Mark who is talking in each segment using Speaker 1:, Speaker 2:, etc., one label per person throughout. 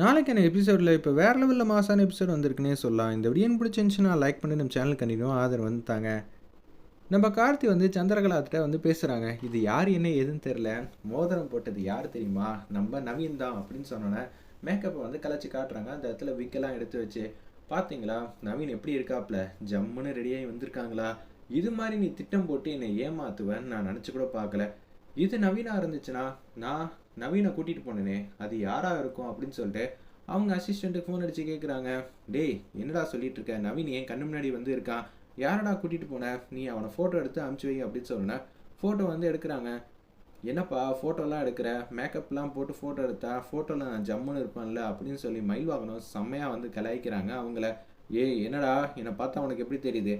Speaker 1: நாளைக்கான எபிசோடில் இப்போ வேறு லெவலில் மாசான எபிசோட் வந்திருக்குன்னே சொல்லலாம். இந்த வீடியோ பிடிச்சிருந்துச்சுன்னா லைக் பண்ணி நம்ம சேனல் கண்டினியூ ஆதரவு வந்துட்டாங்க நம்ம கார்த்தி வந்து சந்திரகலாத்திட்ட வந்து பேசுகிறாங்க இது யார் என்ன எதுன்னு தெரில மோதிரம் போட்டது யார் தெரியுமா? நம்ம நவீன் தான் அப்படின்னு சொன்னோன்னே மேக்கப்பை வந்து கலைச்சி காட்டுறாங்க. அந்த இடத்துல விக்கெல்லாம் எடுத்து வச்சு பார்த்தீங்களா நவீன் எப்படி இருக்காப்ல? ஜம்முன்னு ரெடியாகி வந்திருக்காங்களா? இது மாதிரி நீ திட்டம் போட்டு என்னை ஏமாத்துவேன்னு நான் நினச்சி கூட பார்க்கல. இது நவீனாக இருந்துச்சுன்னா நான் நவீனை கூட்டிகிட்டு போனேனே அது யாராக இருக்கும் அப்படின்னு சொல்லிட்டு அவங்க அசிஸ்டண்ட்டுக்கு ஃபோன் அடித்து கேட்குறாங்க டேய் என்னடா சொல்லிட்டு இருக்க? நவீன் ஏன் கண்ணு முன்னாடி வந்து இருக்கான் யாரடா கூட்டிகிட்டு போன? நீ அவனை ஃபோட்டோ எடுத்து அமுச்சு வை அப்படின்னு சொன்னேன் ஃபோட்டோ வந்து எடுக்கிறாங்க. என்னப்பா ஃபோட்டோலாம் எடுக்கிற? மேக்கப்லாம் போட்டு ஃபோட்டோ எடுத்தா ஃபோட்டோவில் நான் ஜம்முன்னு இருப்பேன்ல அப்படின்னு சொல்லி மயில் வாகனம் செம்மையாக வந்து கலாய்க்கிறாங்க அவங்கள. ஏய் என்னடா? என்னை பார்த்தா உனக்கு எப்படி தெரியுது?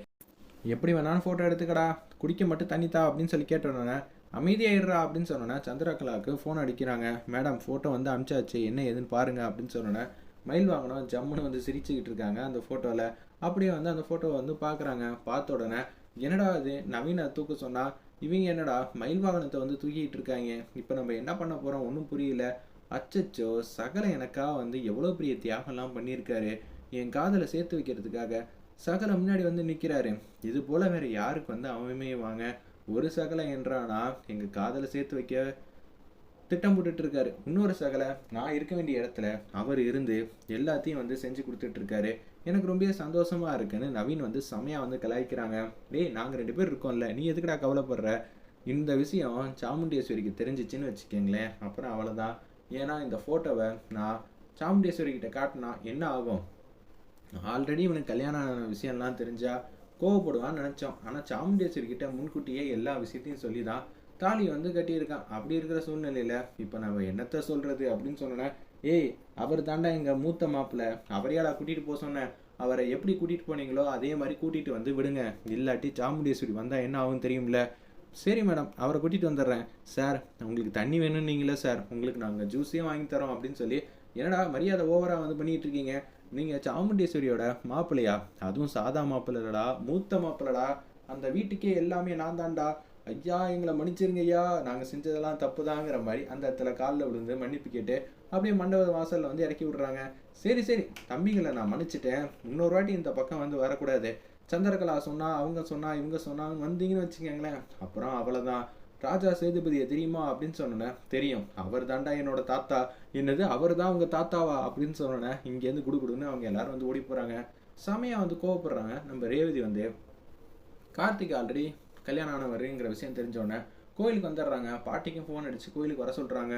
Speaker 1: எப்படி வேணாலும் ஃபோட்டோ எடுத்துக்கடா. குடிக்க மட்டும் தண்ணி தா அப்படின்னு சொல்லி கேட்டோன்னே அமைதியாயிடுறா அப்படின்னு சொன்னோன்னே சந்திரகலாவுக்கு ஃபோன் அடிக்கிறாங்க. மேடம் ஃபோட்டோ வந்து அமிச்சாச்சு. என்ன ஏதுன்னு பாருங்க அப்படின்னு சொன்னோன்னே மயில் வாங்கினோம். ஜம்முன்னு வந்து சிரிச்சுக்கிட்டு இருக்காங்க அந்த ஃபோட்டோவில் அப்படியே வந்து அந்த ஃபோட்டோவை வந்து பார்க்குறாங்க பார்த்த உடனே என்னடா இது? நவீன தூக்க சொன்னால் இவங்க என்னடா மயில் வாகனத்தை வந்து தூக்கிட்டு இருக்காங்க. இப்போ நம்ம என்ன பண்ண போகிறோம் ஒன்றும் புரியல. அச்சச்சோ சகல எனக்காக வந்து எவ்வளோ பெரிய தியாகம்லாம் பண்ணியிருக்காரு. என் காதலை சேர்த்து வைக்கிறதுக்காக சகல முன்னாடி வந்து நிற்கிறாரு இது போல் வேற யாருக்கு வந்து அவமே வாங்க ஒரு சகலை என்றானா எங்கள் காதலை சேர்த்து வைக்க திட்டம் போட்டுட்டு இருக்காரு இன்னொரு சகலை நான் இருக்க வேண்டிய இடத்துல அவர் இருந்து எல்லாத்தையும் வந்து செஞ்சு கொடுத்துட்டு இருக்காரு எனக்கு ரொம்ப சந்தோஷமா இருக்குன்னு நவீன் வந்து செமையாக வந்து கலாய்க்கிறாங்க. டேய் நாங்கள் ரெண்டு பேர் இருக்கோம்ல நீ எதுக்குடா கவலைப்படுற? இந்த விஷயம் சாமுண்டேஸ்வரிக்கு தெரிஞ்சிச்சுன்னு வச்சுக்கோங்களேன். அப்புறம் அவ்வளோதான் ஏன்னா இந்த ஃபோட்டோவை நான் சாமுண்டேஸ்வரி கிட்ட காட்டினா என்ன ஆகும்? ஆல்ரெடி இவனுக்கு கல்யாணம் ஆன விஷயம்லாம் தெரிஞ்சா கோவப்படுவான்னு நினச்சோம். ஆனால் சாமுண்டேஸ்வரி கிட்ட முன்கூட்டியே எல்லா விஷயத்தையும் சொல்லி தான் தாலி வந்து கட்டியிருக்கான். அப்படி இருக்கிற சூழ்நிலையில் இப்போ நம்ம என்னத்த சொல்கிறது அப்படின்னு சொன்னேன் ஏய் அவர் தாண்டா எங்கள் மூத்த மாப்பிள்ள அவரையாடா கூட்டிகிட்டு போக சொன்னேன். அவரை எப்படி கூட்டிகிட்டு போனீங்களோ அதே மாதிரி கூட்டிகிட்டு வந்து விடுங்க. இல்லாட்டி சாமுண்டேஸ்வரி வந்தால் என்ன ஆகும் தெரியும்ல? சரி மேடம் அவரை கூட்டிகிட்டு வந்துடுறேன். சார் உங்களுக்கு தண்ணி வேணும்னீங்களே சார். உங்களுக்கு நாங்கள் ஜூஸே வாங்கி தரோம் அப்படின்னு சொல்லி என்னடா மரியாதை ஓவராக வந்து பண்ணிகிட்டு இருக்கீங்க? நீங்கள் சாமுண்டேஸ்வரியோட மாப்பிள்ளையா? அதுவும் சாதா மாப்பிள்ளடா மூத்த மாப்பிள்ளடா. அந்த வீட்டுக்கே எல்லாமே நான் தான்டா ஐயா எங்களை மன்னிச்சிருங்க ஐயா நாங்கள் செஞ்சதெல்லாம் தப்பு தாங்கிற மாதிரி அந்த இடத்துல காலில் விழுந்து மன்னிப்பு கேட்டு அப்படியே மண்டப வாசலில் வந்து இறக்கி விட்றாங்க. சரி சரி. தம்பிங்களை நான் மன்னிச்சிட்டேன். இன்னொரு வாட்டி இந்த பக்கம் வந்து வரக்கூடாது. சந்திரகலா சொன்னா அவங்க சொன்னா இவங்க சொன்னா வந்தீங்கன்னு வச்சுக்கோங்களேன். அப்புறம் அவ்வளோதான் ராஜா சேதுபதியை தெரியுமா அப்படின்னு சொன்னேன் தெரியும். அவர் தாண்டா என்னோட தாத்தா. என்னது அவர் தான் உங்கள் தாத்தாவா அப்படின்னு சொன்னேன் இங்கேருந்து குடுக்குடுன்னு அவங்க எல்லாரும் வந்து ஓடி போகிறாங்க செமையாக வந்து கோவப்படுறாங்க. நம்ம ரேவதி வந்து கார்த்திக் ஆல்ரெடி கல்யாணம் ஆனவருங்கிற விஷயம் தெரிஞ்சோடனே கோயிலுக்கு வந்துடுறாங்க. பாட்டிக்கும் ஃபோன் அடித்து கோயிலுக்கு வர சொல்கிறாங்க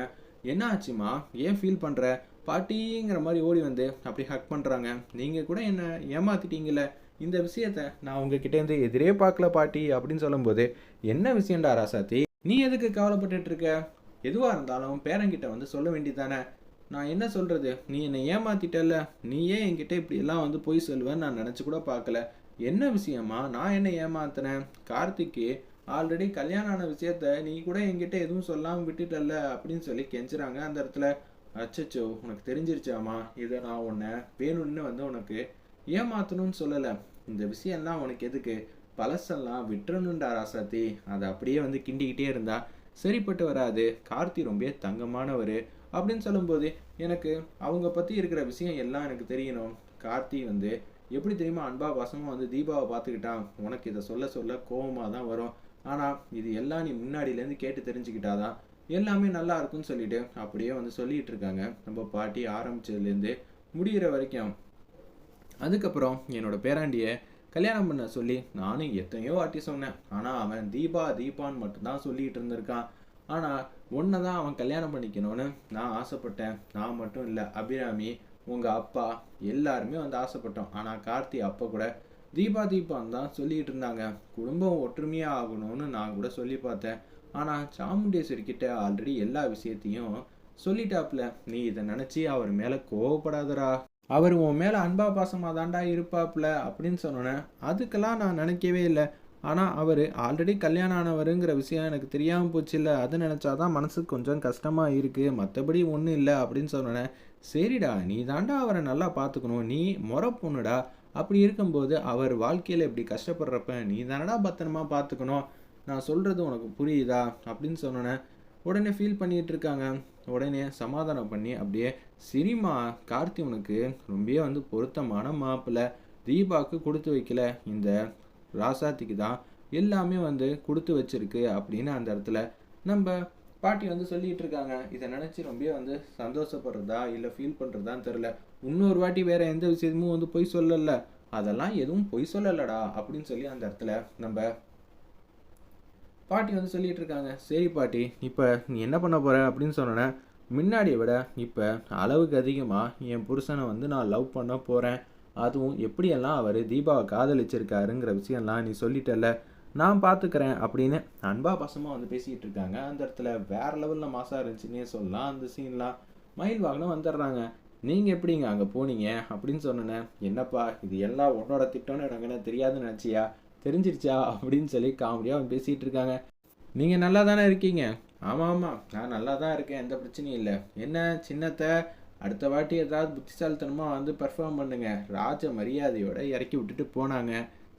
Speaker 1: என்ன ஆச்சுமா? ஏன் ஃபீல் பண்ணுற பாட்டிங்கிற மாதிரி ஓடி வந்து அப்படி ஹக் பண்ணுறாங்க நீங்கள் கூட என்ன ஏமாத்திட்டீங்கள இந்த விஷயத்த நான் உங்ககிட்டேருந்து எதிரே பார்க்கல பாட்டி அப்படின்னு சொல்லும்போது என்ன விஷயம்டா ராசாத்தி? நீ எதுக்கு கவலைப்பட்டுட்டு இருக்க எதுவாக இருந்தாலும் பேரங்கிட்ட வந்து சொல்ல வேண்டியதானே நான் என்ன சொல்கிறது நீ என்னை ஏமாத்திட்டல நீ ஏன் என்கிட்ட இப்படியெல்லாம் வந்து போய் சொல்லுவேன்னு நான் நினச்சி கூட பார்க்கல. என்ன விஷயமா? நான் என்ன ஏமாத்தினேன்? கார்த்திக்கு ஆல்ரெடி கல்யாணம் ஆன விஷயத்த நீ கூட என்கிட்ட எதுவும் சொல்லாமல் விட்டுட்டல்ல அப்படின்னு சொல்லி கெஞ்சுறாங்க அந்த இடத்துல. அச்சச்சோ உனக்கு தெரிஞ்சிருச்சாமா? இதை நான் உன்னை வேணும்னு வந்து உனக்கு ஏமாத்தணும்னு சொல்லலை. இந்த விஷயம்லாம் உனக்கு எதுக்கு? பழசெல்லாம் விட்டுறணுண்டா ராசாத்தி. அதை அப்படியே வந்து கிண்டிக்கிட்டே இருந்தா சரிப்பட்டு வராது. கார்த்தி ரொம்ப தங்கமானவர் அப்படின்னு சொல்லும்போது எனக்கு அவங்க பற்றி இருக்கிற விஷயம் எல்லாம் எனக்கு தெரியணும். கார்த்தி வந்து எப்படி தெரியுமா அன்பா பாசமாக வந்து தீபாவை பார்த்துக்கிட்டான். உனக்கு இதை சொல்ல சொல்ல கோபமாக தான் வரும். ஆனால் இது எல்லாம் நீ முன்னாடியிலேருந்து கேட்டு தெரிஞ்சுக்கிட்டாதான் எல்லாமே நல்லா இருக்கும்னு சொல்லிட்டு அப்படியே வந்து சொல்லிட்டு இருக்காங்க. நம்ம பாட்டி ஆரம்பிச்சதுலேருந்து முடிகிற வரைக்கும். அதுக்கப்புறம் என்னோட பேராண்டியை கல்யாணம் பண்ண சொல்லி நானும் எத்தனையோ வாட்டி சொன்னேன். ஆனால் அவன் தீபா தீபான்னு மட்டும்தான் சொல்லிட்டு இருந்திருக்கான். ஆனால் ஒன்றை தான் அவன் கல்யாணம் பண்ணிக்கணும்னு நான் ஆசைப்பட்டேன். நான் மட்டும் இல்லை அபிராமி உங்கள் அப்பா எல்லாருமே வந்து ஆசைப்பட்டோம். ஆனால் கார்த்தி அப்போ கூட தீபா தீபான்னு தான் சொல்லிட்டு இருந்தாங்க. குடும்பம் ஒற்றுமையாக ஆகணும்னு நான் கூட சொல்லி பார்த்தேன். ஆனால் சாமுண்டேஸ்வரி கிட்ட ஆல்ரெடி எல்லா விஷயத்தையும் சொல்லிட்டாப்ல. நீ இதை நினச்சி அவர் மேலே கோவப்படாதரா அவர் உன் மேலே அன்பா பாசமாக தாண்டா இருப்பாப்ல அப்படின்னு சொன்னோன்னே அதுக்கெல்லாம் நான் நினைக்கவே இல்லை. ஆனால் அவர் ஆல்ரெடி கல்யாணம் ஆனவருங்கிற விஷயம் எனக்கு தெரியாமல் போச்சு இல்லை அது நினச்சாதான் மனசுக்கு கொஞ்சம் கஷ்டமாக இருக்குது மற்றபடி ஒன்றும் இல்லை அப்படின்னு சொன்னோன்னே சரிடா நீ தாண்டா அவரை நல்லா பார்த்துக்கணும் நீ முறை பொண்ணுடா. அப்படி இருக்கும்போது அவர் வாழ்க்கையில் இப்படி கஷ்டப்படுறப்ப நீ தானடா பத்திரமா பார்த்துக்கணும் நான் சொல்கிறது உனக்கு புரியுதா? அப்படின்னு சொன்னோன்னே உடனே ஃபீல் பண்ணிகிட்டு இருக்காங்க உடனே சமாதானம் பண்ணி அப்படியே சிரிமா கார்த்தி உனக்கு ரொம்பவே வந்து பொருத்தமான மாப்பிள்ளை தீபாவுக்கு கொடுத்து வைக்கல. இந்த ராசாத்திக்கு தான் எல்லாமே வந்து கொடுத்து வச்சிருக்கு அப்படின்னு அந்த இடத்துல நம்ம பாட்டி வந்து சொல்லிட்டு இருக்காங்க இதை நினச்சி ரொம்ப வந்து சந்தோஷப்படுறதா இல்லை ஃபீல் பண்ணுறதான்னு தெரில இன்னொரு வாட்டி வேறு எந்த விஷயமும் வந்து பொய் சொல்லல. அதெல்லாம் எதுவும் பொய் சொல்லலடா அப்படின்னு சொல்லி அந்த இடத்துல நம்ம பாட்டி வந்து சொல்லிட்டு இருக்காங்க சரி பாட்டி இப்போ நீ என்ன பண்ண போகிற அப்படின்னு சொன்னேன் முன்னாடியை விட இப்போ அளவுக்கு அதிகமாக என் புருஷனை வந்து நான் லவ் பண்ண போகிறேன் அதுவும் எப்படியெல்லாம் அவர் தீபாவை காதலிச்சிருக்காருங்கிற விஷயம்லாம் நீ சொல்லிட்டல நான் பார்த்துக்கிறேன் அப்படின்னு அன்பா பசமாக வந்து பேசிக்கிட்டு இருக்காங்க அந்த இடத்துல வேற லெவலில் மாசாக இருந்துச்சுன்னே சொல்லலாம் அந்த சீன்லாம். மயில் வாகனம் வந்துடுறாங்க. நீங்கள் எப்படிங்க அங்கே போனீங்க? அப்படின்னு சொன்னேனே என்னப்பா இது எல்லாம் உன்னோட திட்டம்னு எனக்கு என்ன தெரியாதுன்னு நினச்சியா? தெரிஞ்சிருச்சா அப்படின்னு சொல்லி காமெடியாக அவன் பேசிகிட்டு இருக்காங்க. நீங்கள் நல்லா தானே இருக்கீங்க? ஆமாம் ஆமாம் நான் நல்லா தான் இருக்கேன். எந்த பிரச்சனையும் இல்லை. என்ன சின்னத்தை அடுத்த வாட்டி ஏதாவது புத்திசாலித்தனமாக வந்து பெர்ஃபார்ம் பண்ணுங்க. ராஜ மரியாதையோட இறக்கி விட்டுட்டு போனாங்க.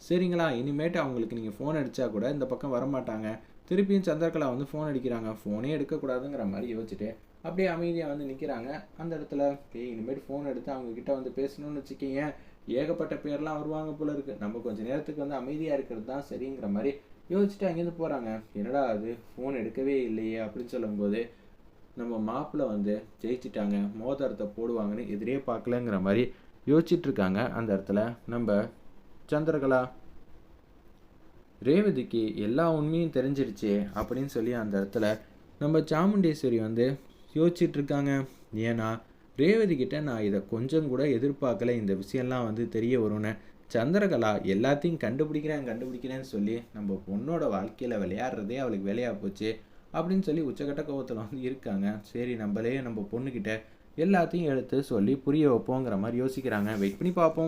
Speaker 1: சரிங்களா? இனிமேட்டு அவங்களுக்கு நீங்கள் ஃபோன் அடித்தா கூட இந்த பக்கம் வரமாட்டாங்க. திருப்பியும் சந்திரகலா வந்து ஃபோன் அடிக்கிறாங்க. ஃபோனே எடுக்கக்கூடாதுங்கிற மாதிரி யோசிச்சுட்டு அப்படியே அமைதியாக வந்து நிற்கிறாங்க அந்த இடத்துல இனிமேட்டு ஃபோன் எடுத்து அவங்கக்கிட்ட வந்து பேசணும்னு வச்சுக்கிங்க ஏகப்பட்ட பேர்லாம் வருவாங்க போல இருக்கு. நம்ம கொஞ்ச நேரத்துக்கு வந்து அமைதியாக இருக்கிறது தான் சரிங்கிற மாதிரி யோசிச்சுட்டு அங்கேருந்து போகிறாங்க என்னடா அது? ஃபோன் எடுக்கவே இல்லையே அப்படின்னு சொல்லும்போது நம்ம மாப்பிள்ளை வந்து ஜெயிச்சிட்டாங்க. மோதிரத்தை போடுவாங்கன்னு எதிரே பார்க்கலங்கிற மாதிரி யோசிச்சுட்டு இருக்காங்க. அந்த இடத்துல நம்ம சந்திரகலா ரேவதிக்கு எல்லா உண்மையும் தெரிஞ்சிருச்சு அப்படின்னு சொல்லி அந்த இடத்துல நம்ம சாமுண்டேஸ்வரி வந்து யோசிச்சுட்டு இருக்காங்க. ஏன்னா ரேவதி கிட்ட நான் இதை கொஞ்சம் கூட எதிர்பார்க்கல. இந்த விஷயம்லாம் வந்து தெரிய வரும்னு. சந்திரகலா எல்லாத்தையும் கண்டுபிடிக்கிறேன் கண்டுபிடிக்கிறேன்னு சொல்லி நம்ம பொண்ணோட வாழ்க்கையில் விளையாடுறதே அவளுக்கு வேலையாக போச்சு அப்படின்னு சொல்லி உச்சக்கட்ட கோபத்தில் வந்து இருக்காங்க. சரி நம்மளே நம்ம பொண்ணுக்கிட்ட எல்லாத்தையும் எடுத்து சொல்லி புரிய வைப்போங்கிற மாதிரி யோசிக்கிறாங்க. வெயிட் பண்ணி பார்ப்போம்.